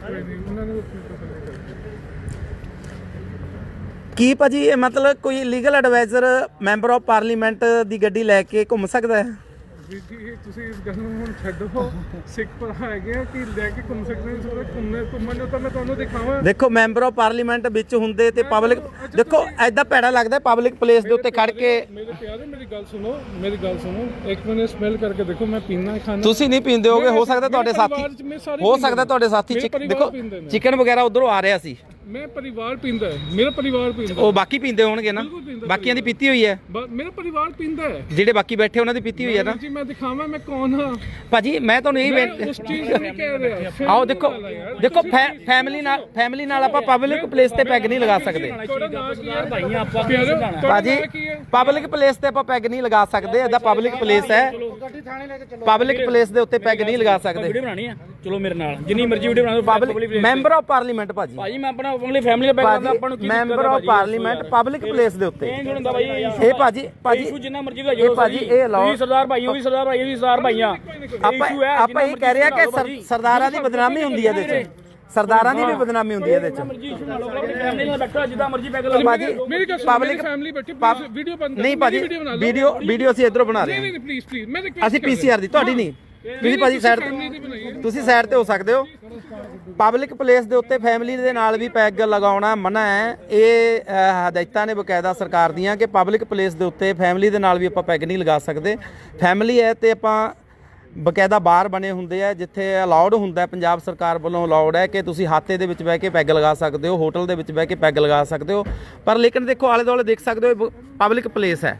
ਕੋਈ ਨਹੀਂ ਉਹਨਾਂ ਕੀ ਭਾਜੀ ਇਹ ਮਤਲਬ ਕੋਈ legal adviser member of parliament ਦੀ ਗੱਡੀ ਲੈ ਕੇ ਘੁੰਮ ਸਕਦਾ ਹੈ? ਵੀਰ ਜੀ ਇਹ ਤੁਸੀਂ ਇਸ ਗੱਲ ਨੂੰ ਹੁਣ ਛੱਡੋ। ਸਿੱਖ ਭਰਾ ਹੈਗੇ ਆ ਕਿ ਲੈ ਕੇ ਘੁੰਮ ਸਕਦੇ ਹੋ ਸੋਰੇ ਘੁੰਮਣੇ ਘੁੰਮਣ ਨੂੰ ਤਾਂ ਮੈਂ ਤੁਹਾਨੂੰ ਦਿਖਾਵਾਂ। ਦੇਖੋ ਮੈਂਬਰ ਆਫ ਪਾਰਲੀਮੈਂਟ ਵਿੱਚ ਹੁੰਦੇ ਤੇ ਪਬਲਿਕ ਦੇਖੋ ਐਦਾਂ ਭੈੜਾ ਲੱਗਦਾ ਪਬਲਿਕ ਪਲੇਸ ਦੇ ਉੱਤੇ ਖੜ ਕੇ ਮੇਰੇ ਪਿਆਰੇ ਮੇਰੀ ਗੱਲ ਸੁਣੋ ਮੇਰੀ ਗੱਲ ਸੁਣੋ। ਇੱਕ ਮਿੰਟ ਸਮੈਲ ਕਰਕੇ ਦੇਖੋ ਮੈਂ ਪੀਣਾ ਖਾਣਾ। ਤੁਸੀਂ ਨਹੀਂ ਪੀਂਦੇ ਹੋਗੇ ਹੋ ਸਕਦਾ ਤੁਹਾਡੇ ਸਾਥੀ ਹੋ ਸਕਦਾ। ਤੁਹਾਡੇ ਸਾਥੀ ਦੇਖੋ। ਚਿਕਨ ਵਗੈਰਾ ਉਧਰੋਂ ਆ ਰਿਹਾ ਸੀ। ਮੈਂ ਪਰਿਵਾਰ ਪੀਂਦਾ ਹੈ ਮੇਰਾ ਪਰਿਵਾਰ ਪੀਂਦਾ ਉਹ ਬਾਕੀ ਪੀਂਦੇ ਹੋਣਗੇ ਨਾ? ਬਿਲਕੁਲ ਪੀਂਦਾ ਬਾਕੀਆਂ ਦੀ ਪੀਤੀ ਹੋਈ ਹੈ? ਬ- ਮੇਰਾ ਪਰਿਵਾਰ ਪੀਂਦਾ ਹੈ। ਜਿਹੜੇ ਬਾਕੀ ਬੈਠੇ ਉਹਨਾਂ ਦੀ ਪੀਤੀ ਹੋਈ ਹੈ ਨਾ? ਜੀ ਮੈਂ ਦਿਖਾਵਾਂ ਮੈਂ ਕੌਣ ਹਾਂ? ਭਾਜੀ ਮੈਂ ਤੁਹਾਨੂੰ ਇਹ ਮੈਂ ਬੇਨਤੀ ਉਸ ਚੀਜ਼ ਨੂੰ ਨਹੀਂ ਕਹਿ ਰਿਹਾ। ਫਿਰ ਆਓ ਦੇਖੋ ਯਾਰ। ਦੇਖੋ ਫੈਮਿਲੀ ਨਾਲ ਫੈਮਿਲੀ ਨਾਲ ਆਪਾਂ ਪਬਲਿਕ ਪਲੇਸ ਤੇ ਪੈਗ ਨਹੀਂ ਲਗਾ ਸਕਦੇ। ਤੁਹਾਡਾ ਨਾਮ ਕੀ ਹੈ? ਭਾਈ ਆਪਾਂ ਪਿਆਰੇ ਭਾਜੀ ਪਬਲਿਕ ਪਲੇਸ ਤੇ ਆਪਾਂ ਪੈਗ ਨਹੀਂ ਲਗਾ ਸਕਦੇ ਇਹਦਾ ਪਬਲਿਕ ਪਲੇਸ ਹੈ। ਪਬਲਿਕ ਪਲੇਸ ਦੇ ਉੱਤੇ ਪੈਗ ਨਹੀਂ ਲਗਾ ਸਕਦੇ। ਵੀਡੀਓ ਬਣਾਣੀ ਆ। ਚਲੋ ਮੇਰੇ ਨਾਲ ਜਿੰਨੀ ਮਰਜ਼ੀ ਵੀਡੀਓ ਬਣਾ ਦਿਓ ਪਬਲਿਕ ਮੈਂਬਰ ਆਫ ਪਾਰਲੀਮੈਂਟ ਭਾਜੀ। ਭਾਜੀ ਮੈਂ ਆਪਣਾ ਆਪਣੀ ਫੈਮਿਲੀ ਦਾ ਬੈਕ ਕਰਦਾ ਆਪਾਂ ਨੂੰ ਕੀ member of parliament public place ਦੇ ਉੱਤੇ। ਇਹ ਹੁੰਦਾ ਭਾਈ ਇਹ ਭਾਜੀ ਭਾਜੀ ਇਸ਼ੂ ਜਿੰਨਾ ਮਰਜ਼ੀ ਦਾ ਇਹ ਭਾਜੀ ਇਹ ਲਾਓ ਤੁਸੀਂ ਸਰਦਾਰ ਭਾਈ ਉਹ ਵੀ ਸਰਦਾਰ ਭਾਈ ਉਹ ਵੀ ਸਰਦਾਰ ਭਾਈਆਂ। ਆਪਾਂ ਆਪਾਂ ਇਹ ਕਹਿ ਰਹੇ ਆ ਕਿ ਸਰ- ਸਰਦਾਰਾਂ ਦੀ ਬਦਨਾਮੀ ਹੁੰਦੀ ਹੈ ਇਹਦੇ 'ਚ। ਸਰਦਾਰਾਂ ਦੀ ਵੀ ਬਦਨਾਮੀ ਹੁੰਦੀ ਹੈ ਇਹਦੇ 'ਚ। ਭਾਜੀ ਪਬਲਿਕ ਫੈਮਿਲੀ ਬੈਠੀ ਪਬ- ਵੀਡੀਓ ਬੰਦ ਨਹੀਂ ਭਾਜੀ ਵੀਡੀਓ ਬਣਾ ਲਓ। ਵੀਡੀਓ ਵੀਡੀਓ ਅਸੀਂ ਇਧਰੋਂ ਬਣਾ ਰਹੇ ਨਹੀਂ ਹਾਂ ਨਹੀਂ ਪਲੀਜ਼ ਪਲੀਜ਼ ਮੈਂ ਅਸੀਂ। ਪੀਸੀਆਰ ਦੀ ਤੁਹਾਡੀ ਨਹੀਂ। ਤੁਸੀਂ ਭਾਜੀ ਸਾਈਡ ਤੁਸੀਂ ਸਾਈਡ ਤੇ ਹੋ ਸਕਦੇ ਹੋ। ਪਬਲਿਕ ਪਲੇਸ ਦੇ ਉੱਤੇ ਫੈਮਿਲੀ ਦੇ ਨਾਲ ਵੀ ਪੈਗ ਲਗਾਉਣਾ ਮਨਾ ਹੈ। ਇਹ ਹਦਾਇਤਾਂ ਨੇ ਬਕਾਇਦਾ ਸਰਕਾਰ ਦੀਆਂ ਕਿ ਪਬਲਿਕ ਪਲੇਸ ਦੇ ਉੱਤੇ ਫੈਮਿਲੀ ਦੇ ਨਾਲ ਵੀ ਆਪਾਂ ਪੈਗ ਨਹੀਂ ਲਗਾ ਸਕਦੇ। ਫੈਮਿਲੀ ਹੈ ਤੇ ਆਪਾਂ ਬਕਾਇਦਾ ਬਾਰ ਬਣੇ ਹੁੰਦੇ ਆ ਜਿੱਥੇ ਅਲਾਉਡ ਹੁੰਦਾ ਪੰਜਾਬ ਸਰਕਾਰ ਵੱਲੋਂ ਅਲਾਉਡ ਹੈ ਕਿ ਤੁਸੀਂ ਹਾਤੇ ਦੇ ਵਿੱਚ ਬਹਿ ਕੇ ਪੈਗ ਲਗਾ ਸਕਦੇ ਹੋ ਹੋਟਲ ਦੇ ਵਿੱਚ ਬਹਿ ਕੇ ਪੈਗ ਲਗਾ ਸਕਦੇ ਹੋ। ਪਰ ਲੇਕਿਨ ਦੇਖੋ ਆਲੇ ਦੁਆਲੇ ਦੇਖ ਸਕਦੇ ਹੋ ਪਬਲਿਕ ਪਲੇਸ ਹੈ।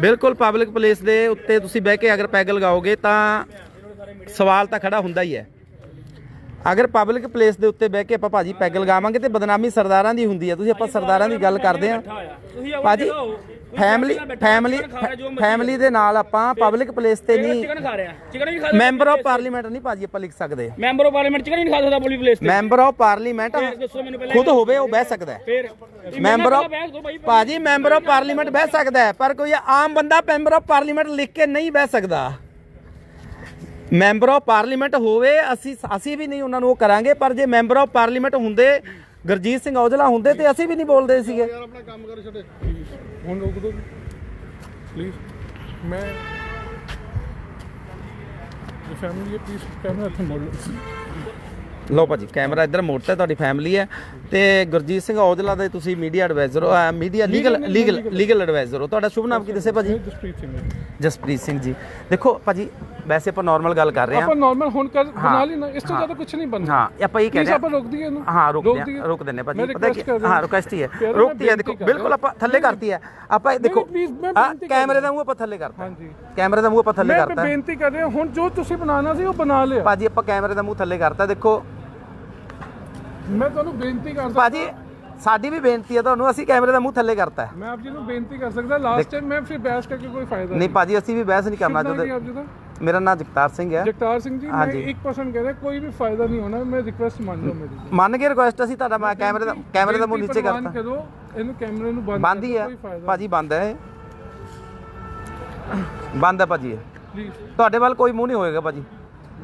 ਬਿਲਕੁਲ ਪਬਲਿਕ ਪਲੇਸ ਦੇ ਉੱਤੇ ਤੁਸੀਂ ਬਹਿ ਕੇ ਅਗਰ ਪੈਗ ਲਗਾਓਗੇ ਤਾਂ ਸਵਾਲ ਤਾਂ ਖੜਾ ਹੁੰਦਾ ਹੀ ਹੈ। ਅਗਰ ਪਬਲਿਕ ਪਲੇਸ ਦੇ ਉੱਤੇ ਬਹਿ ਕੇ ਆਪਾਂ ਭਾਜੀ ਪੈਗ ਲਗਾਵਾਂਗੇ ਤੇ ਬਦਨਾਮੀ ਸਰਦਾਰਾਂ ਦੀ ਹੁੰਦੀ ਹੈ। ਤੁਸੀਂ ਆਪਾਂ ਸਰਦਾਰਾਂ ਦੀ ਗੱਲ ਕਰਦੇ ਆਓ ਭਾਜੀ ਫੈਮਿਲੀ ਫੈਮਿਲੀ ਰਿਹਾ। ਫੈਮਿਲੀ ਦੇ ਨਾਲ ਆਪਾਂ ਪਬਲਿਕ ਪਲੇਸ ਤੇ ਨਹੀਂ ਚਿਕਨ ਖਾ ਰਿਹਾ ਚਿਕਨ ਵੀ ਖਾ ਸਕਦਾ ਮੈਂਬਰ ਆਫ ਪਾਰਲੀਮੈਂਟ ਨਹੀਂ ਭਾਜੀ ਆਪਾਂ ਲਿਖ ਸਕਦੇ। ਮੈਂਬਰ ਆਫ ਪਾਰਲੀਮੈਂਟ ਚਿਕਨ ਨਹੀਂ ਖਾ ਸਕਦਾ ਪੁਲਿਸ ਪਲੇਸ ਤੇ। ਮੈਂਬਰ ਆਫ ਪਾਰਲੀਮੈਂਟ ਖੁਦ ਹੋਵੇ ਉਹ ਬਹਿ ਸਕਦਾ ਹੈ। ਫਿਰ ਮੈਂਬਰ ਆਫ ਭਾਜੀ ਮੈਂਬਰ ਆਫ ਪਾਰਲੀਮੈਂਟ ਬਹਿ ਸਕਦਾ ਹੈ ਪਰ ਕੋਈ ਆਮ ਬੰਦਾ ਮੈਂਬਰ ਆਫ ਪਾਰਲੀਮੈਂਟ ਲਿਖ ਕੇ ਨਹੀਂ ਬਹਿ ਸਕਦਾ। ਮੈਂਬਰ ਆਫ ਪਾਰਲੀਮੈਂਟ ਹੋਵੇ ਅਸੀਂ ਅਸੀਂ ਵੀ ਨਹੀਂ ਉਹਨਾਂ ਨੂੰ ਉਹ ਕਰਾਂਗੇ ਪਰ ਜੇ ਮੈਂਬਰ ਆਫ ਪਾਰਲੀਮੈਂਟ ਹੁੰਦੇ ਗੁਰਜੀਤ ਸਿੰਘ ਔਜਲਾ ਹੁੰਦੇ ਤੇ ਅਸੀਂ ਵੀ ਨਹੀਂ ਬੋਲਦੇ ਸੀਗੇ। ਯਾਰ ਹੁਣ ਰੁਕ ਦੋ। ਪਲੀਜ਼ ਮੈਂ ਇਹ ਫੈਮਿਲੀ ਹੈ ਪਲੀਜ਼ ਕੈਮਰਾ ਇੱਥੇ ਮੋੜ ਲਓ। ਲਓ ਭਾਜੀ ਕੈਮਰਾ ਇੱਧਰ ਮੋੜਤਾ, ਤੁਹਾਡੀ ਫੈਮਿਲੀ ਹੈ। ਤੇ ਗੁਰਜੀਤ ਸਿੰਘ ਔਜਲਾ ਦੇ ਤੁਸੀਂ ਮੀਡੀਆ ਐਡਵਾਈਜ਼ਰ ਹੋ media legal legal legal adviser ਹੋ। ਤੁਹਾਡਾ ਸ਼ੁਭ ਨਾਮ ਕੀ ਦੱਸੇ ਭਾਜੀ? ਜਸਪ੍ਰੀਤ ਸਿੰਘ ਹੈ। ਜਸਪ੍ਰੀਤ ਸਿੰਘ ਜੀ। ਦੇਖੋ ਭਾਜੀ ਵੈਸੇ ਆਪਾਂ ਨਾਰਮਲ ਗੱਲ ਕਰ ਰਹੇ ਹਾਂ। ਆਪਾਂ ਨਾਰਮਲ ਹੁਣ ਕਰ ਬਣਾ ਨਾ ਇਸ ਤੋਂ ਜ਼ਿਆਦਾ ਕੁਝ ਨਹੀਂ ਬਣਨਾ ਹਾਂ ਆਪਾਂ ਇਹ ਕਹਿ ਰਹੇ ਆਪਾਂ ਰੋਕ ਦਈਏ ਇਹਨੂੰ। ਹਾਂ ਰੋਕ ਦਈਏ। ਰੋਕ ਦਿੰਨੇ ਭਾਜੀ। ਮੈਂ ਪਤਾ ਕੀ। ਹਾਂ ਰਿਕੁਐਸਟ ਹੀ ਹੈ। ਮੈਂ ਰੋਕਤੀ ਹੈ ਦੇਖੋ ਬਿਲਕੁਲ। ਆਪਾਂ ਥੱਲੇ ਕਰਤੀ ਹੈ। ਆਪਾਂ ਇਹ ਦੇਖੋ ਮੈਂ ਕੈਮਰੇ ਦਾ ਮੂੰਹ ਆਪਾਂ ਥੱਲੇ ਕਰਤਾ ਹਾਂਜੀ। ਕੈਮਰੇ ਦਾ ਮੂੰਹ ਆਪਾਂ ਥੱਲੇ ਮੈਂ ਕਰਤਾ ਬੇਨਤੀ ਕਰ ਰਿਹਾ ਹੁਣ ਜੋ ਤੁਸੀਂ ਬਣਾਉਣਾ ਸੀ ਉਹ ਬਣਾ ਲਿਆ। ਭਾਜੀ ਆਪਾਂ ਕੈਮਰੇ ਦਾ ਮੂੰਹ ਥੱਲੇ ਕਰਤਾ। ਦੇਖੋ ਮੈਂ ਤੁਹਾਨੂੰ ਬੇਨਤੀ ਕਰ ਸਕਦਾ ਭਾਜੀ ਸਾਡੀ ਵੀ ਬੇਨਤੀ ਹੈ ਤੁਹਾਨੂੰ ਅਸੀਂ ਕੈਮਰੇ ਦਾ ਮੂੰਹ ਥੱਲੇ ਕਰਤਾ ਹੈ। ਮੈਂ ਆਪ ਜੀ ਨੂੰ ਬੇਨਤੀ ਕਰ ਸਕਦਾ ਲਾਸਟ ਟਾਈਮ ਮੈਂ ਫਿਰ ਬਹਿਸ ਕਰਕੇ ਕੋਈ ਫਾਇਦਾ ਨਹੀਂ ਭਾਜੀ ਅਸੀਂ ਵੀ ਬਹਿਸ ਨਹੀਂ ਕਰਨਾ ਚਾਹੁੰਦੇ ਮੇਰਾ ਨਾਮ ਜਗਤਾਰ ਸਿੰਘ ਹੈ। ਜਗਤਾਰ ਸਿੰਘ ਜੀ ਮੈਂ ਹਾਂਜੀ। 1% ਕਹਿ ਰਿਹਾ ਕੋਈ ਵੀ ਫਾਇਦਾ ਨਹੀਂ ਹੋਣਾ ਮੈਂ ਰਿਕੁਐਸਟ ਮੰਨ ਲਓ ਮੇਰੀ ਮੰਨ ਕੇ ਰਿਕੁਐਸਟ ਅਸੀਂ ਤੁਹਾਡਾ ਮੈਂ ਕੈਮਰੇ ਦਾ ਕੈਮਰੇ ਦਾ ਮੂੰਹ ਨੀਚੇ ਕਰਤਾ। ਕਰੋ ਇਹਨੂੰ ਕੈਮਰੇ ਨੂੰ ਬੰਦ ਬੰਦ ਹੀ ਹੈ। ਭਾਜੀ ਬੰਦ ਹੈ। ਬੰਦ ਹੈ ਭਾਜੀ। ਪਲੀਜ਼ ਤੁਹਾਡੇ ਵੱਲ ਕੋਈ ਮੂੰਹ ਨਹੀਂ ਹੋਏਗਾ ਭਾਜੀ।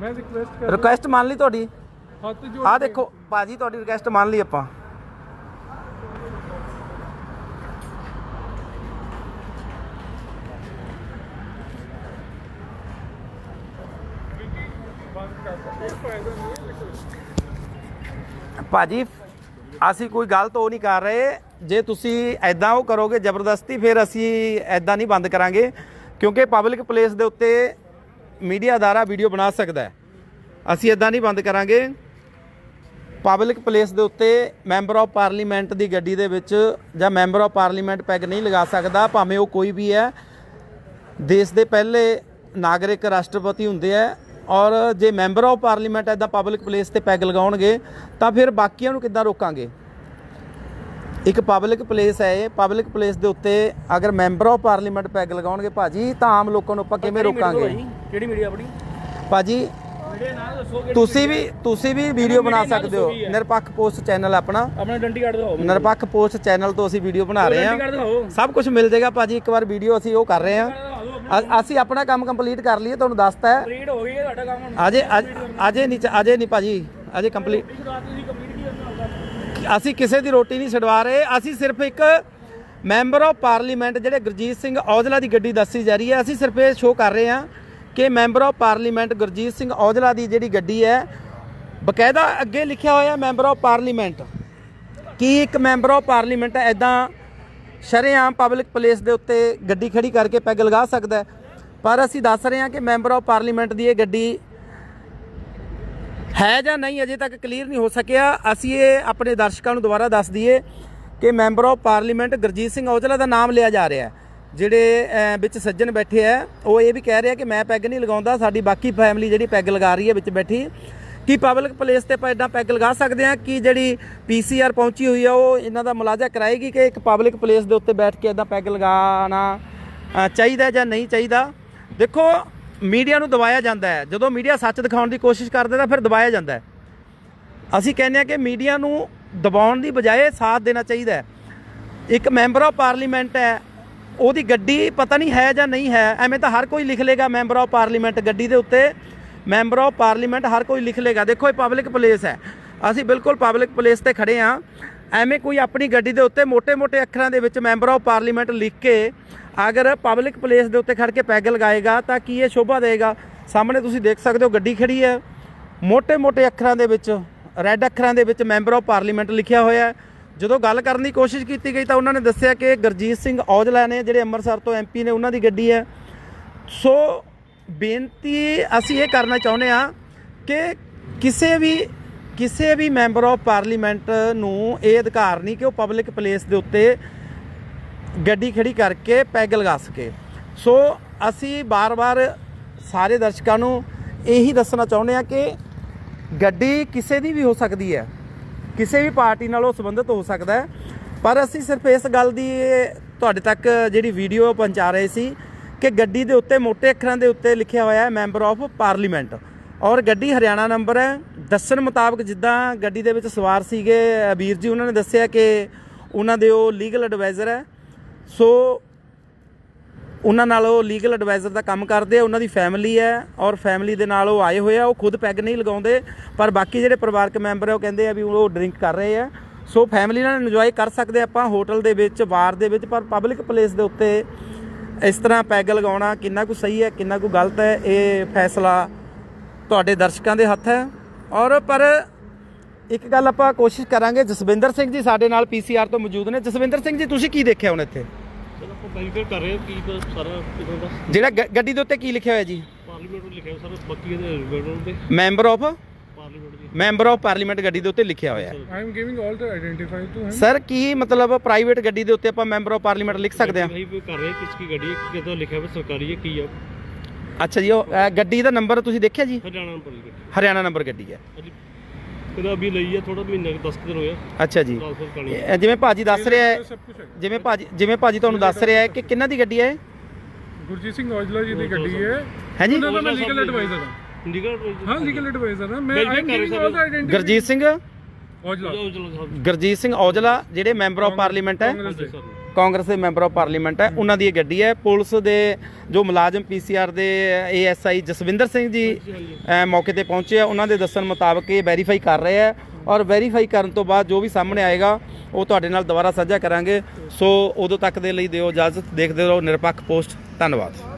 ਮੈਂ ਰਿਕੁਐਸਟ ਕਰ ਰਿਕੁਐਸਟ ਮੰਨ ਲਈ ਤੁਹਾਡੀ। ਹੱਥ ਜੋ ਆਹ ਦੇਖੋ ਭਾਜੀ ਤੁਹਾਡੀ ਰਿਕੁਐਸਟ ਮੰਨ ਲਈ ਆਪਾਂ। ਭਾਜੀ ਅਸੀਂ ਕੋਈ ਗਲਤ ਉਹ ਨਹੀਂ ਕਰ ਰਹੇ। ਜੇ ਤੁਸੀਂ ਐਦਾਂ ਉਹ ਕਰੋਗੇ ਜ਼ਬਰਦਸਤੀ ਫਿਰ ਅਸੀਂ ਐਦਾਂ ਨਹੀਂ ਬੰਦ ਕਰਾਂਗੇ ਕਿਉਂਕਿ ਪਬਲਿਕ ਪਲੇਸ ਦੇ ਉੱਤੇ ਮੀਡੀਆ ਅਦਾਰਾ ਵੀਡੀਓ ਬਣਾ ਸਕਦਾ ਅਸੀਂ ਐਦਾਂ ਨਹੀਂ ਬੰਦ ਕਰਾਂਗੇ। ਪਬਲਿਕ ਪਲੇਸ ਦੇ ਉੱਤੇ ਮੈਂਬਰ ਆਫ ਪਾਰਲੀਮੈਂਟ ਦੀ ਗੱਡੀ ਦੇ ਵਿੱਚ ਜਾਂ ਮੈਂਬਰ ਆਫ ਪਾਰਲੀਮੈਂਟ ਪੈਗ ਨਹੀਂ ਲਗਾ ਸਕਦਾ ਭਾਵੇਂ ਉਹ ਕੋਈ ਵੀ ਹੈ। ਦੇਸ਼ ਦੇ ਪਹਿਲੇ ਨਾਗਰਿਕ ਰਾਸ਼ਟਰਪਤੀ ਹੁੰਦੇ ਆ ਔਰ ਜੇ ਮੈਂਬਰ ਆਫ ਪਾਰਲੀਮੈਂਟ ਐਦਾਂ ਪਬਲਿਕ ਪਲੇਸ ਤੇ ਪੈਗ ਲਗਾਉਣਗੇ ਤਾਂ ਫਿਰ ਬਾਕੀਆਂ ਨੂੰ ਕਿੱਦਾਂ ਰੋਕਾਂਗੇ? ਇੱਕ ਪਬਲਿਕ ਪਲੇਸ ਹੈ ਇਹ ਪਬਲਿਕ ਪਲੇਸ ਦੇ ਉੱਤੇ ਅਗਰ ਮੈਂਬਰ ਆਫ ਪਾਰਲੀਮੈਂਟ ਪੈਗ ਲਗਾਉਣਗੇ ਭਾਜੀ ਤਾਂ ਆਮ ਲੋਕਾਂ ਨੂੰ ਆਪਾਂ ਕਿਵੇਂ ਰੋਕਾਂਗੇ? ਕਿਹੜੀ ਮੀਡੀਆ ਆਪਣੀ? ਭਾਜੀ ਤੁਸੀਂ ਵੀ ਤੁਸੀਂ ਵੀ ਵੀਡੀਓ ਬਣਾ ਸਕਦੇ ਹੋ। ਨਿਰਪੱਖ ਪੋਸਟ ਚੈਨਲ ਆਪਣਾ। ਆਪਣਾ ਡੰਡੀ ਕਾਰਡ ਦਿਖਾਓ। ਨਿਰਪੱਖ ਪੋਸਟ ਚੈਨਲ ਤੋਂ ਅਸੀਂ ਵੀਡੀਓ ਬਣਾ ਰਹੇ ਹਾਂ। ਸਭ ਕੁਝ ਮਿਲ ਜਾਏਗਾ ਭਾਜੀ ਇੱਕ ਵਾਰ ਵੀਡੀਓ ਅਸੀਂ ਉਹ ਕਰ ਰਹੇ ਹਾਂ। ਅਸੀਂ ਆਪਣਾ ਕੰਮ ਕੰਪਲੀਟ ਕਰ ਲਈਏ ਤੁਹਾਨੂੰ ਦੱਸਤਾ ਹੈ। ਰੀਡ ਹੋ ਗਈ ਹੈ ਤੁਹਾਡਾ ਕੰਮ ਅਜੇ ਅਜ- ਨਹੀਂ ਅਜੇ ਨਹੀਂ ਭਾਜੀ ਅਜੇ ਕੰਪਲੀਟ ਕੰਪਲੀਟ ਅਸੀਂ ਕਿਸੇ ਦੀ ਰੋਟੀ ਨਹੀਂ ਛਡਵਾ ਰਹੇ। ਅਸੀਂ ਸਿਰਫ ਇੱਕ ਮੈਂਬਰ ਆਫ ਪਾਰਲੀਮੈਂਟ ਜਿਹੜੇ ਗੁਰਜੀਤ ਸਿੰਘ ਔਜਲਾ ਦੀ ਗੱਡੀ ਦੱਸੀ ਜਾ ਰਹੀ ਹੈ। ਅਸੀਂ ਸਿਰਫ ਇਹ ਸ਼ੋਅ ਕਰ ਰਹੇ ਹਾਂ। ਕਿ member of parliament Gurjeet Singh Aujla ਦੀ ਜਿਹੜੀ ਗੱਡੀ ਹੈ, ਬਕਾਇਦਾ ਅੱਗੇ ਲਿਖਿਆ ਹੋਇਆ ਮੈਂਬਰ ਆਫ ਪਾਰਲੀਮੈਂਟ। ਕੀ ਇੱਕ ਮੈਂਬਰ ਆਫ ਪਾਰਲੀਮੈਂਟ ਐਦਾਂ ਸ਼ਰੇਆਮ ਪਬਲਿਕ ਪਲੇਸ ਦੇ ਉੱਤੇ ਗੱਡੀ ਖੜੀ ਕਰਕੇ ਪੈਗ ਲਗਾ ਸਕਦਾ ਹੈ? ਪਰ ਅਸੀਂ ਦੱਸ ਰਹੇ ਹਾਂ ਕਿ ਮੈਂਬਰ ਆਫ ਪਾਰਲੀਮੈਂਟ ਦੀ ਇਹ ਗੱਡੀ ਹੈ ਜਾਂ ਨਹੀਂ ਅਜੇ ਤੱਕ ਕਲੀਅਰ ਨਹੀਂ ਹੋ ਸਕਿਆ। ਅਸੀਂ ਇਹ ਆਪਣੇ ਦਰਸ਼ਕਾਂ ਨੂੰ ਦੁਬਾਰਾ ਦੱਸ ਦਈਏ ਕਿ member of parliament Gurjeet Singh Aujla ਦਾ ਨਾਮ ਲਿਆ ਜਾ ਰਿਹਾ ਹੈ। ਜਿਹੜੇ ਵਿੱਚ ਸੱਜਣ ਬੈਠੇ ਆ, ਉਹ ਇਹ ਵੀ ਕਹਿ ਰਿਹਾ ਕਿ ਮੈਂ ਪੈਗ ਨਹੀਂ ਲਗਾਉਂਦਾ, ਸਾਡੀ ਬਾਕੀ ਫੈਮਿਲੀ ਜਿਹੜੀ ਪੈਗ ਲਗਾ ਰਹੀ ਹੈ ਵਿੱਚ ਬੈਠੀ। ਕੀ ਪਬਲਿਕ ਪਲੇਸ ਤੇ ਆਪਾਂ ਇਦਾਂ ਪੈਗ ਲਗਾ ਸਕਦੇ ਆ ਕਿ ਜਿਹੜੀ ਪੀਸੀਆਰ ਪਹੁੰਚੀ ਹੋਈ ਆ, ਉਹ ਇਹਨਾਂ ਦਾ ਮੁਲਾਜ਼ਾ ਕਰਾਏਗੀ ਕਿ ਇੱਕ ਪਬਲਿਕ ਪਲੇਸ ਦੇ ਉੱਤੇ ਬੈਠ ਕੇ ਇਦਾਂ ਪੈਗ ਲਗਾਉਣਾ ਚਾਹੀਦਾ ਜਾਂ ਨਹੀਂ ਚਾਹੀਦਾ? ਦੇਖੋ ਮੀਡੀਆ ਨੂੰ ਦਬਾਇਆ ਜਾਂਦਾ ਹੈ। ਜਦੋਂ ਮੀਡੀਆ ਸੱਚ ਦਿਖਾਉਣ ਦੀ ਕੋਸ਼ਿਸ਼ ਕਰਦਾ ਤਾਂ ਫਿਰ ਦਬਾਇਆ ਜਾਂਦਾ ਹੈ। ਅਸੀਂ ਕਹਿੰਦੇ ਆ ਕਿ ਮੀਡੀਆ ਨੂੰ ਦਬਾਉਣ ਦੀ ਬਜਾਏ ਸਾਥ ਦੇਣਾ ਚਾਹੀਦਾ ਹੈ। ਇੱਕ ਮੈਂਬਰ ਆਫ ਪਾਰਲੀਮੈਂਟ ਹੈ ਉਹਦੀ ਗੱਡੀ ਪਤਾ ਨਹੀਂ ਹੈ ਜਾਂ ਨਹੀਂ ਹੈ, ਐਵੇਂ ਤਾਂ ਹਰ ਕੋਈ ਲਿਖ ਲੇਗਾ ਮੈਂਬਰ ਆਫ ਪਾਰਲੀਮੈਂਟ ਗੱਡੀ ਦੇ ਉੱਤੇ। ਮੈਂਬਰ ਆਫ ਪਾਰਲੀਮੈਂਟ ਹਰ ਕੋਈ ਲਿਖ ਲੇਗਾ ਦੇਖੋ, ਇਹ ਪਬਲਿਕ ਪਲੇਸ ਹੈ। ਅਸੀਂ ਬਿਲਕੁਲ ਪਬਲਿਕ ਪਲੇਸ ਤੇ ਖੜੇ ਆ ਐਵੇਂ ਕੋਈ ਆਪਣੀ ਗੱਡੀ ਦੇ ਉੱਤੇ ਮੋٹے-ਮੋٹے ਅੱਖਰਾਂ ਦੇ ਵਿੱਚ ਮੈਂਬਰ ਆਫ ਪਾਰਲੀਮੈਂਟ ਲਿਖ ਕੇ ਅਗਰ ਪਬਲਿਕ ਪਲੇਸ ਦੇ ਉੱਤੇ ਖੜ ਕੇ ਪੈਗ ਲਗਾਏਗਾ ਤਾਂ ਕੀ ਇਹ ਸ਼ੋਭਾ ਦੇਗਾ? ਸਾਹਮਣੇ ਤੁਸੀਂ ਦੇਖ ਸਕਦੇ ਹੋ ਗੱਡੀ ਖੜੀ ਹੈ। ਮੋٹے-ਮੋٹے ਅੱਖਰਾਂ ਦੇ ਵਿੱਚ ਰੈੱਡ ਅੱਖਰਾਂ ਦੇ ਵਿੱਚ ਮੈਂਬਰ ਆਫ ਪਾਰਲੀਮੈਂਟ ਲਿਖਿਆ ਹੋਇਆ ਹੈ। ਜਦੋਂ ਗੱਲ ਕਰਨ ਦੀ ਕੋਸ਼ਿਸ਼ ਕੀਤੀ ਗਈ ਤਾਂ ਉਹਨਾਂ ਨੇ ਦੱਸਿਆ ਕਿ ਗੁਰਜੀਤ ਸਿੰਘ ਔਜਲਾ ਨੇ, ਜਿਹੜੇ ਅੰਮ੍ਰਿਤਸਰ ਤੋਂ ਐਮਪੀ ਨੇ, ਉਹਨਾਂ ਦੀ ਗੱਡੀ ਹੈ। ਸੋ ਬੇਨਤੀ ਅਸੀਂ ਇਹ ਕਰਨਾ ਚਾਹੁੰਦੇ ਆ ਕਿ ਕਿਸੇ ਵੀ ਕਿਸੇ ਵੀ ਮੈਂਬਰ ਆਫ ਪਾਰਲੀਮੈਂਟ ਨੂੰ ਇਹ ਅਧਿਕਾਰ ਨਹੀਂ ਕਿ ਉਹ ਪਬਲਿਕ ਪਲੇਸ ਦੇ ਉੱਤੇ ਗੱਡੀ ਖੜੀ ਕਰਕੇ ਪੈਗ ਲਗਾ ਸਕੇ। ਸੋ ਅਸੀਂ ਬਾਰ-ਬਾਰ ਸਾਰੇ ਦਰਸ਼ਕਾਂ ਨੂੰ ਇਹੀ ਦੱਸਣਾ ਚਾਹੁੰਦੇ ਆ ਕਿ ਗੱਡੀ ਕਿਸੇ ਦੀ ਵੀ ਹੋ ਸਕਦੀ ਹੈ। ਕਿਸੇ ਵੀ ਪਾਰਟੀ ਨਾਲ ਉਹ ਸੰਬੰਧਿਤ ਹੋ ਸਕਦਾ ਹੈ। ਪਰ ਅਸੀਂ ਸਿਰਫ ਇਸ ਗੱਲ ਦੀ ਤੁਹਾਡੇ ਤੱਕ ਜਿਹੜੀ ਵੀਡੀਓ ਪਹੁੰਚਾ ਰਹੇ ਸੀ ਕਿ ਗੱਡੀ ਦੇ ਉੱਤੇ ਮੋٹے ਅੱਖਰਾਂ ਦੇ ਉੱਤੇ ਲਿਖਿਆ ਹੋਇਆ ਹੈ, ਮੈਂਬਰ ਆਫ ਪਾਰਲੀਮੈਂਟ। ਔਰ ਗੱਡੀ ਹਰਿਆਣਾ ਨੰਬਰ ਹੈ। ਦੱਸਣ ਮੁਤਾਬਕ ਜਿੱਦਾਂ ਗੱਡੀ ਦੇ ਵਿੱਚ ਸਵਾਰ ਸੀਗੇ ਵੀਰ ਜੀ, ਉਹਨਾਂ ਨੇ ਦੱਸਿਆ ਕਿ ਉਹਨਾਂ ਦੇ ਉਹ ਲੀਗਲ ਐਡਵਾਈਜ਼ਰ ਹੈ। ਸੋ ਉਹਨਾਂ ਨਾਲ ਉਹ ਲੀਗਲ ਐਡਵਾਈਜ਼ਰ ਦਾ ਕੰਮ ਕਰਦੇ ਆ, ਉਹਨਾਂ ਦੀ ਫੈਮਿਲੀ ਹੈ ਔਰ ਫੈਮਿਲੀ ਦੇ ਨਾਲ ਉਹ ਆਏ ਹੋਏ ਆ, ਉਹ ਖੁਦ ਪੈਗ ਨਹੀਂ ਲਗਾਉਂਦੇ, ਪਰ ਬਾਕੀ ਜਿਹੜੇ ਪਰਿਵਾਰਕ ਮੈਂਬਰ ਆ, ਉਹ ਕਹਿੰਦੇ ਆ ਵੀ ਉਹ ਡਰਿੰਕ ਕਰ ਰਹੇ ਆ। ਸੋ ਫੈਮਿਲੀ ਨਾਲ ਇੰਜੋਏ ਕਰ ਸਕਦੇ ਆਪਾਂ ਹੋਟਲ ਦੇ ਵਿੱਚ ਬਾਰ ਦੇ ਵਿੱਚ, ਪਰ ਪਬਲਿਕ ਪਲੇਸ ਦੇ ਉੱਤੇ ਇਸ ਤਰ੍ਹਾਂ ਪੈਗ ਲਗਾਉਣਾ ਕਿੰਨਾ ਕੁ ਸਹੀ ਹੈ, ਕਿੰਨਾ ਕੁ ਗਲਤ ਹੈ, ਇਹ ਫੈਸਲਾ ਤੁਹਾਡੇ ਦਰਸ਼ਕਾਂ ਦੇ ਹੱਥ ਹੈ। ਔਰ ਪਰ ਇੱਕ ਗੱਲ ਆਪਾਂ ਕੋਸ਼ਿਸ਼ ਕਰਾਂਗੇ, ਜਸਵਿੰਦਰ ਸਿੰਘ ਜੀ ਸਾਡੇ ਨਾਲ ਪੀਸੀਆਰ ਤੋਂ ਮੌਜੂਦ ਨੇ। ਜਸਵਿੰਦਰ ਸਿੰਘ ਜੀ, ਤੁਸੀਂ ਕੀ ਦੇਖਿਆ ਹੁਣ ਇੱਥੇ? ਚਲੋ ਆਪਾਂ ਵੈਰੀਫਾਈ ਕਰ ਰਹੇ ਹਾਂ ਕੀ ਕੁਛ ਸਾਰਾ ਕਿਦੋਂ ਦਾ ਜਿਹੜਾ ਗ- ਗੱਡੀ ਦੇ ਉੱਤੇ ਕੀ ਲਿਖਿਆ ਹੋਇਆ ਜੀ? ਪਾਰਲੀਮੈਂਟ ਨੂੰ ਲਿਖਿਆ ਸਾਰਾ ਬਾਕੀ ਇਹਦੇ ਰਿਗਾਰਡਿੰਗ ਤੇ ਮੈਂਬਰ ਆਫ ਪਾਰਲੀਮੈਂਟ ਦੀ ਮੈਂਬਰ ਆਫ ਪਾਰਲੀਮੈਂਟ ਗੱਡੀ ਦੇ ਉੱਤੇ ਲਿਖਿਆ ਹੋਇਆ। ਹੈ I am giving all the identify to him sir ਕੀ ਮਤਲਬ ਪ੍ਰਾਈਵੇਟ ਗੱਡੀ ਦੇ ਉੱਤੇ ਆਪਾਂ ਮੈਂਬਰ ਆਫ ਪਾਰਲੀਮੈਂਟ ਲਿਖ ਸਕਦੇ ਹਾਂ? ਵੈਰੀਫਾਈ ਕਰ ਰਹੇ ਹਾਂ ਕਿਸ ਕੀ ਗੱਡੀ ਹੈ ਕਿਦੋਂ ਲਿਖਿਆ ਹੋਇਆ ਸਰਕਾਰੀ ਹੈ ਕੀ ਆ ਅੱਛਾ ਜੀ ਉਹ ਅ, ਗੱਡੀ ਦਾ ਨੰਬਰ ਤੁਸੀਂ ਦੇਖਿਆ ਜੀ? ਹਰਿਆਣਾ ਨੰਬਰ ਦੀ ਗੱਡੀ। ਹਰਿਆਣਾ ਨੰਬਰ ਗੱਡੀ ਹੈ। ਕਿਹਦਾ ਅਭੀ ਲਈ ਹੈ ਥੋੜਾ ਮਹੀਨਾ 10 ਦਿਨ ਹੋਇਆ ਅੱਛਾ ਜੀ। ਟ੍ਰਾਂਸਫਰ ਕਰਨੀ ਇਹ ਜਿਵੇਂ ਭਾਜੀ ਦੱਸ ਰਿਹਾ ਹੈ ਸਭ ਕੁਝ ਹੈ ਜਿਵੇਂ ਭਾਜੀ ਜਿਵੇਂ ਭਾਜੀ ਤੁਹਾਨੂੰ ਦੱਸ ਰਿਹਾ ਹੈ ਕਿ ਕਿੰਨਾ ਦੀ ਗੱਡੀ ਹੈ ਇਹ? ਗੁਰਜੀਤ ਸਿੰਘ ਔਜਲਾ ਜੀ ਦੀ ਗੱਡੀ ਹੈ। ਹੈ ਜੀ? ਉਹਨਾਂ ਦਾ ਮੈਂ ਲੀਗਲ ਐਡਵਾਈਜ਼ਰ ਹਾਂ। ਨਿਕਲ ਹਾਂ ਲੀਗਲ ਐਡਵਾਈਜ਼ਰ ਹਾਂ। ਮੈਂ I am giving. All the Gurjeet Singh? Aujla. ਚਲੋ ਚਲੋ ਸਾਹਿਬ। ਗੁਰਜੀਤ ਸਿੰਘ ਔਜਲਾ ਜਿਹੜੇ ਮੈਂਬਰ ਆਫ ਪਾਰਲੀਮੈਂਟ ਹੈ। ਕਾਂਗਰਸ ਦੇ। ਸਰ ਕਾਂਗਰਸ ਦੇ ਮੈਂਬਰ ਆਫ ਪਾਰਲੀਮੈਂਟ ਹੈ, ਉਹਨਾਂ ਦੀ ਇਹ ਗੱਡੀ ਹੈ। ਪੁਲਿਸ ਦੇ ਜੋ ਮੁਲਾਜ਼ਮ ਪੀਸੀਆਰ ਦੇ ਏਐਸਆਈ ਜਸਵਿੰਦਰ ਸਿੰਘ ਜੀ ਮੌਕੇ ਤੇ ਪਹੁੰਚੇ ਆ। ਉਹਨਾਂ ਦੇ ਦੱਸਣ ਮੁਤਾਬਕ ਇਹ ਵੈਰੀਫਾਈ ਕਰ ਰਹੇ ਆ ਔਰ ਵੈਰੀਫਾਈ ਕਰਨ ਤੋਂ ਬਾਅਦ ਜੋ ਵੀ ਸਾਹਮਣੇ ਆਏਗਾ, ਉਹ ਤੁਹਾਡੇ ਨਾਲ ਦੁਬਾਰਾ ਸਾਂਝਾ ਕਰਾਂਗੇ। ਸੋ ਉਦੋਂ ਤੱਕ ਦੇ ਲਈ ਦਿਓ ਇਜਾਜ਼ਤ। ਦੇਖਦੇ ਰਹੋ ਨਿਰਪੱਖ ਪੋਸਟ। ਧੰਨਵਾਦ।